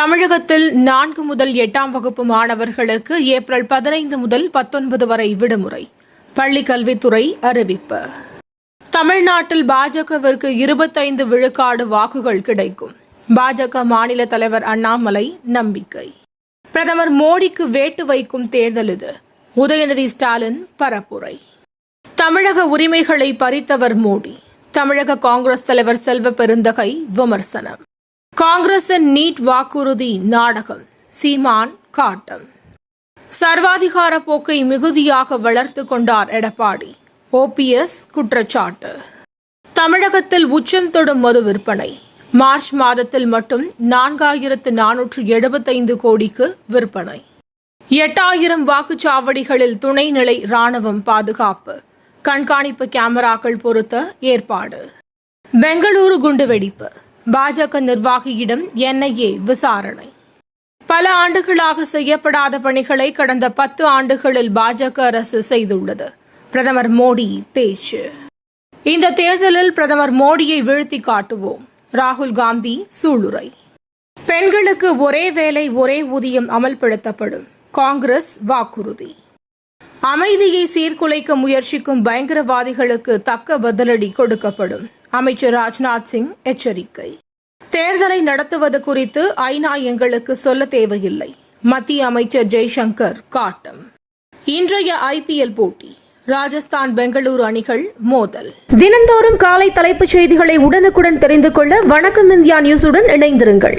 தமிழகத்தில் நான்கு முதல் எட்டாம் வகுப்பு மாணவர்களுக்கு ஏப்ரல் பதினைந்து முதல் பத்தொன்பது வரை விடுமுறை. பள்ளிக்கல்வித்துறை அறிவிப்பு. தமிழ்நாட்டில் பாஜகவிற்கு இருபத்தைந்து விழுக்காடு வாக்குகள் கிடைக்கும். பாஜக மாநில தலைவர் அண்ணாமலை நம்பிக்கை. பிரதமர் மோடிக்கு வேட்டு வைக்கும் தேர்தல் இது. உதயநிதி ஸ்டாலின் பரப்புரை. தமிழக உரிமைகளை பறித்தவர் மோடி. தமிழக காங்கிரஸ் தலைவர் செல்வ பெருந்தகை விமர்சனம். காங்கிரசின் நீட் வாக்குறுதி நாடகம். சீமான் காட்டம். சர்வாதிகார போக்கை மிகுதியாக வளர்த்து கொண்டார் எடப்பாடி. ஓபிஎஸ் குற்றச்சாட்டு. தமிழகத்தில் உச்சம் தொடும் மது விற்பனை. மார்ச் மாதத்தில் மட்டும் நான்காயிரத்து நானூற்று எழுபத்தைந்து கோடிக்கு விற்பனை. எட்டாயிரம் வாக்குச்சாவடிகளில் துணைநிலை ராணுவம் பாதுகாப்பு. கண்காணிப்பு கேமராக்கள் பொருத்த ஏற்பாடு. பெங்களூரு குண்டுவெடிப்பு பாஜக நிர்வாகியிடம் என்ஐஏ விசாரணை. பல ஆண்டுகளாக செய்யப்படாத பணிகளை கடந்த பத்து ஆண்டுகளில் பாஜக அரசு செய்துள்ளது. பிரதமர் மோடி பேச்சு. இந்த தேர்தலில் பிரதமர் மோடியை வீழ்த்தி காட்டுவோம். ராகுல் காந்தி சூளுரை. பெண்களுக்கு ஒரே வேலை ஒரே ஊதியம் அமல்படுத்தப்படும். காங்கிரஸ் வாக்குறுதி. அமைதியை சீர்குலைக்க முயற்சிக்கும் பயங்கரவாதிகளுக்கு தக்க பதிலடி கொடுக்கப்படும். அமைச்சர் ராஜ்நாத் சிங் எச்சரிக்கை. தேர்தலை நடத்துவது குறித்து ஐநா எங்களுக்கு சொல்ல தேவையில்லை. மத்திய அமைச்சர் ஜெய்சங்கர் காட்டம். இன்றைய ஐபிஎல் போட்டி ராஜஸ்தான் பெங்களூரு அணிகள் மோதல். தினந்தோறும் காலை தலைப்புச் செய்திகளை உடனுக்குடன் தெரிந்து கொள்ள வணக்கம் இந்தியா நியூஸுடன் இணைந்திருங்கள்.